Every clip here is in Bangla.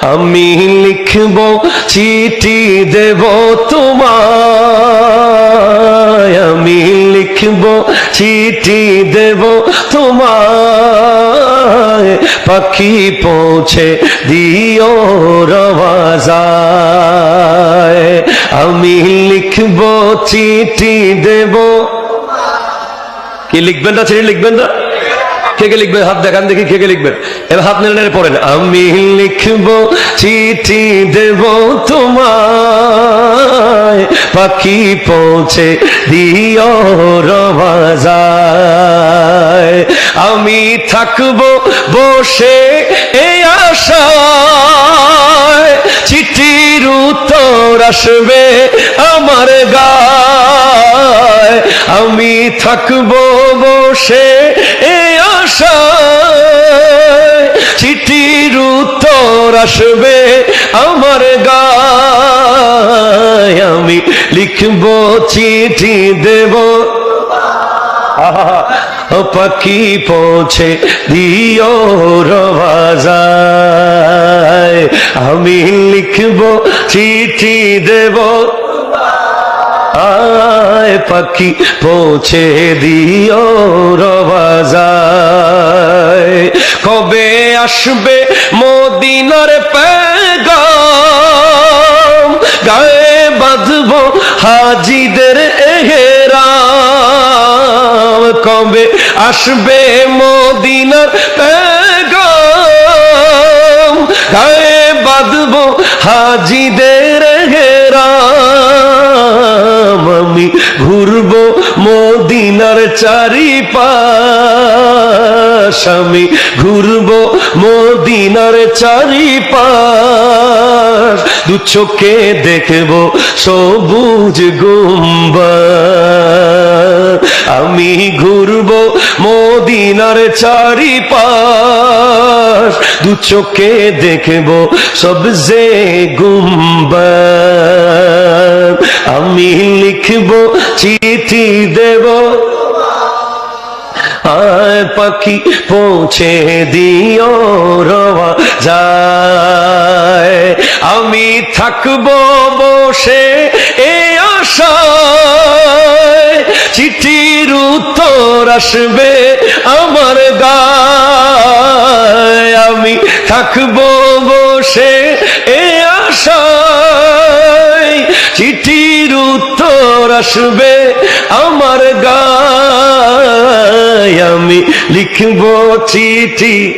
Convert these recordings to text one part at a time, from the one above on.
আমি লিখব, চিঠি দেব তোমায়। আমি লিখব, চিঠি দেব তোমায়। পাখি পৌঁছে দিও রওয়াজায়। আমি লিখব, চিঠি দেব। কি লিখবেন না চিঠি লিখবেন না কে লিখবেন হাত দেখান দেখি কে কে লিখবেন এবার হাত নেড়ে নেড়ে পড়েন। আমি লিখব, চিঠি দেব তোমায়। পাখি পৌঁছে দিও রবাজায় আমি থাকব বসে এই আশায়। চিঠির উত্তর আসবে আমার গায়। আমি থাকব বসে উত্তর আসবে আমার গায়। আমি লিখব চিঠি দেব। পাখি পৌঁছে দিও রবাজায় আমি লিখব চিঠি দেব। পাখি পৌঁছে দিও রবাজায় কবে আসবে মদিনার পেগাম? গায়ে বাঁধব হাজিদের এহেরাম। কবে আসবে মদিনার পেগাম? গায়ে বাঁধব হাজিদের মদিনার চারিপাশ আমি ঘুরবো মদিনার চারিপাশ। দু চোখে দেখব সবুজ গুম্বা আমি ঘুরবো মদিনার চারিপাশ। চোখে দেখব সবজে গুম্বা আমি লিখব, চিঠি দেব। পাখি, পৌঁছে দিও, রওয়া যায়। আমি থাকব বসে এ আশায়। চিঠির উত্তর আসবে আমার আমি থাকব বসে এ আশায়। চিঠির উত্তর আসবে আমার গায়। আমি লিখব চিঠি,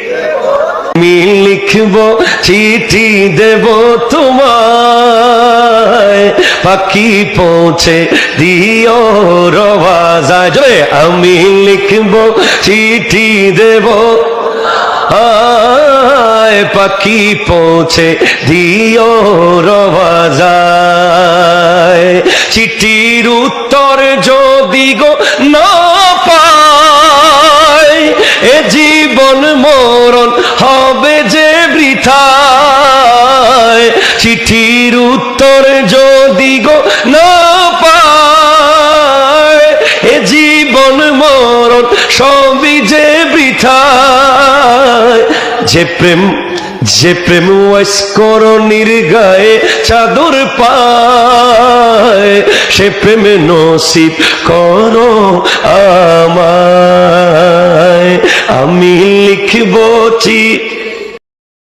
আমি লিখব চিঠি দেব তোমায়। পাখি পৌঁছে দিও রওয়াজায় জোরে। আমি লিখব চিঠি দেব। আয় পাখি পৌঁছে দিও রওয়াজায়। চিঠির উত্তর যদি গো না পাই, এ জীবন মরণ হবে যে বৃথায়। চিঠির উত্তর যদি গো না যে প্রেম যে প্রেম করণির নির্গায়ে, চাদর পায়, সে প্রেম নসিব কর আমায়। আমি লিখব চিঠি